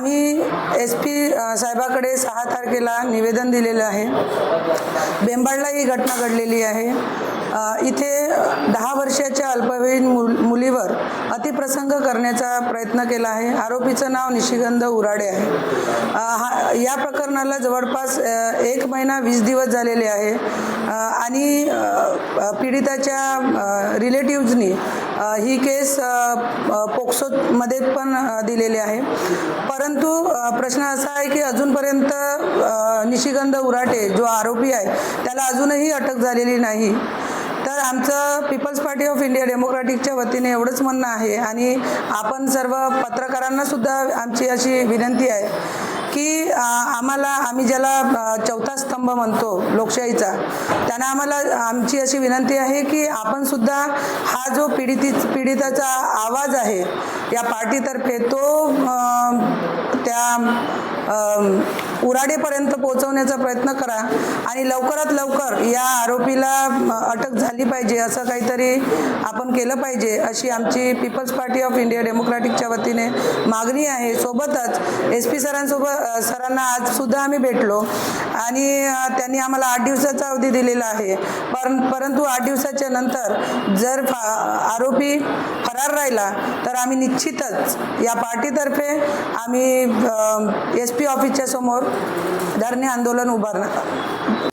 आम्ही S P साहेबाकडे सहा तारखेला निवेदन दिलेलं आहे. बेंबाडला ही घटना घडलेली आहे. इथे दहा वर्षाच्या अल्पवयीन मुल मुलीवर अतिप्रसंग करण्याचा प्रयत्न केला आहे. आरोपीचं नाव निशिगंध उराडे आहे. हा या प्रकरणाला जवळपास एक महिना वीस दिवस झालेले आहे. आणि पीडिताच्या रिलेटिव्जनी ही केस पोक्सोमध्ये पण दिलेली आहे. परंतु प्रश्न असा आहे की अजूनपर्यंत निशिगंध उराटे जो आरोपी आहे त्याला अजूनही अटक झालेली नाही. तर आमचं पीपल्स पार्टी ऑफ इंडिया डेमोक्रॅटिकच्या वतीने एवढंच म्हणणं आहे आणि आपण सर्व पत्रकारांना सुद्धा आमची अशी विनंती आहे की आम्हाला आम्ही ज्याला चौथा स्तंभ म्हणतो लोकशाहीचा त्यांना आम्हाला आमची अशी विनंती आहे की आपण सुद्धा हा जो पीडिती पीडिताचा आवाज आहे या पार्टीतर्फे तो त्या उराडेपर्यंत पोहोचवण्याचा प्रयत्न करा आणि लवकरात लवकर या आरोपीला अटक झाली पाहिजे असं काहीतरी आपण केलं पाहिजे अशी आमची पीपल्स पार्टी ऑफ इंडिया डेमोक्रॅटिकच्या वतीने मागणी आहे. सोबतच एस पी सरांसोबत सरांना आज सुद्धा आम्ही भेटलो आणि त्यांनी आम्हाला आठ दिवसाचा अवधी दिलेला आहे. पर परंतु आठ दिवसाच्या नंतर जर फा आरोपी फरार राहिला तर आम्ही निश्चितच या पार्टीतर्फे आम्ही एस पी ऑफिसच्या समोर धरणे आंदोलन उभारण्यात